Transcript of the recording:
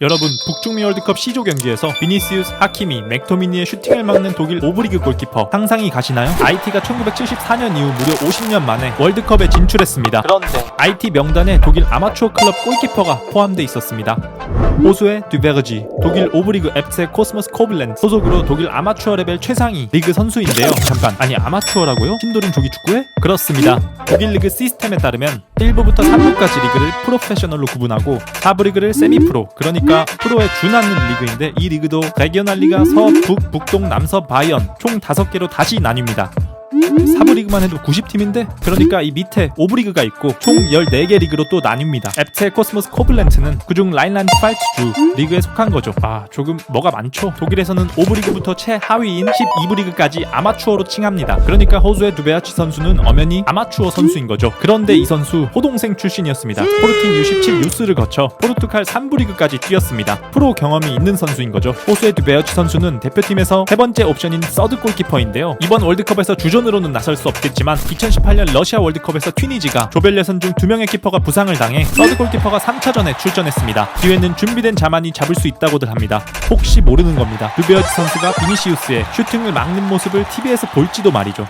여러분 북중미 월드컵 C조 경기에서 비니시우스, 하키미, 맥토미니의 슈팅을 막는 독일 오브리그 골키퍼 상상이 가시나요? IT가 1974년 이후 무려 50년 만에 월드컵에 진출했습니다. 그런데 IT 명단에 독일 아마추어 클럽 골키퍼가 포함돼 있었습니다. 호수의 듀베르지, 독일 오브리그 FC 코스모스 코블렌 소속으로 독일 아마추어 레벨 최상위 리그 선수인데요. 잠깐, 아니 아마추어라고요? 신도림 조기 축구에? 그렇습니다. 독일 리그 시스템에 따르면 1부부터 3부까지 리그를 프로페셔널로 구분하고 4부 리그를 세미프로, 그러니까 프로에 준하는 리그인데 이 리그도 레기오날 리가 서, 북, 북동, 남서, 바이언 총 5개로 다시 나뉩니다. 사부 리그만 해도 90팀인데 그러니까 이 밑에 오브 리그가 있고 총 14개 리그로 또 나뉩니다. 앱체 코스모스 코블렌트는 그중 라인란드 팔츠주 리그에 속한 거죠. 아 조금 뭐가 많죠. 독일에서는 오브 리그부터 최하위인 12부 리그까지 아마추어로 칭합니다. 그러니까 호주의 두베아치 선수는 엄연히 아마추어 선수인 거죠. 그런데 이 선수 호동생 출신이었습니다. 포르팅 U17 유스를 거쳐 포르투갈 3부 리그까지 뛰었습니다. 프로 경험이 있는 선수인 거죠. 호수의 두베아치 선수는 대표팀에서 세 번째 옵션인 서드 골키퍼인데요. 이번 월드컵에서 주전 으로는 나설 수 없겠지만 2018년 러시아 월드컵에서 튀니지가 조별 예선 중 두 명의 키퍼가 부상을 당해 서드 골키퍼가 3차전에 출전했습니다. 기회는 준비된 자만이 잡을 수 있다고들 합니다. 혹시 모르는 겁니다. 두베어치 선수가 비니시우스의 슈팅을 막는 모습을 TV에서 볼지도 말이죠.